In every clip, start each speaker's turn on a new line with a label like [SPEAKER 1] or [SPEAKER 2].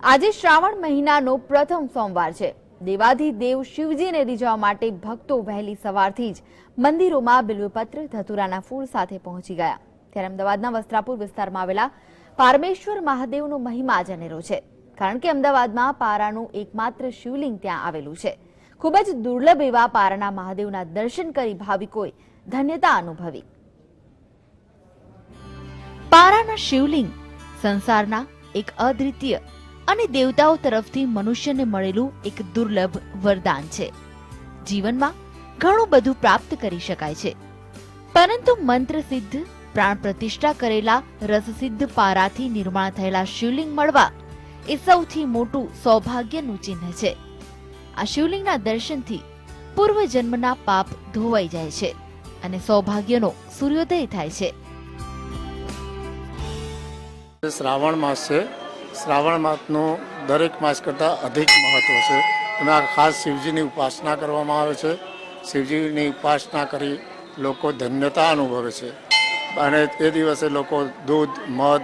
[SPEAKER 1] આજે શ્રાવણ મહિનાનો પ્રથમ સોમવાર છે. દેવાધિદેવ શિવજીને રીઝવવા માટે ભક્તો વહેલી સવારથી જ મંદિરોમાં બિલ્વપત્ર, ધતુરાના ફૂલ સાથે પહોંચી ગયા. ત્યારે અમદાવાદના વસ્ત્રાપુર વિસ્તારમાં આવેલા પારમેશ્વર મહાદેવનો મહિમા જ અનેરો છે. કારણ કે અમદાવાદમાં પારાનું એકમાત્ર શિવલિંગ ત્યાં આવેલું છે. ખૂબ જ દુર્લભ એવા પારાના મહાદેવના દર્શન કરી ભાવિકોએ ધન્યતા અનુભવી. પારાના શિવલિંગ સંસારના એક અદ્વિતીય અને દેવતાઓ તરફથી મનુષ્યને મળેલું એક દુર્લભ વરદાન છે. જીવનમાં ઘણું બધું પ્રાપ્ત કરી શકાય છે. પરંતુ મંત્ર સિદ્ધ, પ્રાણ પ્રતિષ્ઠા કરેલા રસસિદ્ધ પારાથી નિર્માણ થયેલા શિવલિંગ મળવા એ સૌથી મોટું સૌભાગ્યનું ચિહ્ન છે. આ શિવલિંગના દર્શનથી પૂર્વ જન્મના પાપ ધોવાઈ જાય છે અને સૌભાગ્યનો સૂર્યોદય થાય છે.
[SPEAKER 2] શ્રાવણ માસ છે. શ્રાવણ માસનું દરેક માસ કરતાં અધિક મહત્ત્વ છે. એમાં ખાસ શિવજીની ઉપાસના કરવામાં આવે છે. શિવજીની ઉપાસના કરી લોકો ધન્યતા અનુભવે છે. અને તે દિવસે લોકો દૂધ, મધ,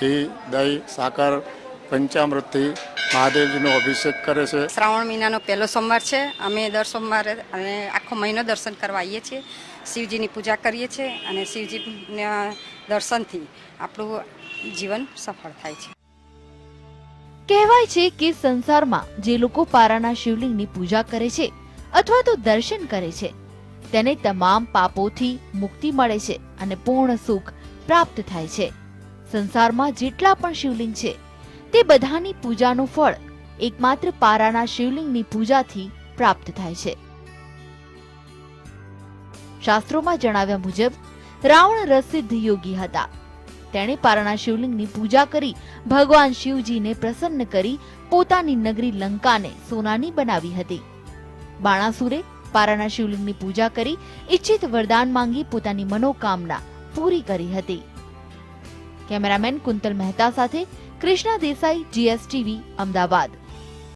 [SPEAKER 2] ઘી, દહીં, સાકર, પંચામૃતથી મહાદેવજીનો અભિષેક કરે છે.
[SPEAKER 3] શ્રાવણ મહિનાનો પહેલો સોમવાર છે. અમે દર સોમવારે અને આખો મહિનો દર્શન કરવા આવીએ છીએ. શિવજીની પૂજા કરીએ છીએ અને શિવજીના દર્શનથી આપણું જીવન સફળ થાય છે.
[SPEAKER 1] કહેવાય છે કે સંસારમાં જે લોકો પારાના શિવલિંગની પૂજા કરે છે અથવા તો દર્શન કરે છે, તેને તમામ પાપોથી મુક્તિ મળે છે અને પૂર્ણ સુખ પ્રાપ્ત થાય છે. સંસારમાં જેટલા પણ શિવલિંગ છે, તે બધાની પૂજાનું ફળ એકમાત્ર પારાના શિવલિંગની પૂજાથી પ્રાપ્ત થાય છે. શાસ્ત્રોમાં જણાવ્યા મુજબ, રાવણ રસિદ્ધ યોગી હતા. તેણે પારણા શિવલિંગની પૂજા કરી, ભગવાન શિવજીને પ્રસન્ન કરી, પોતાની નગરી લંકાને સોનાની બનાવી હતી. બાણાસુરે પારાના શિવલિંગની પૂજા કરી, ઈચ્છિત વરદાન માંગી પોતાની મનોકામના પૂરી કરી હતી. કેમેરામેન કુંતલ મહેતા સાથે કૃષ્ણા દેસાઈ, જીએસટીવી, અમદાવાદ.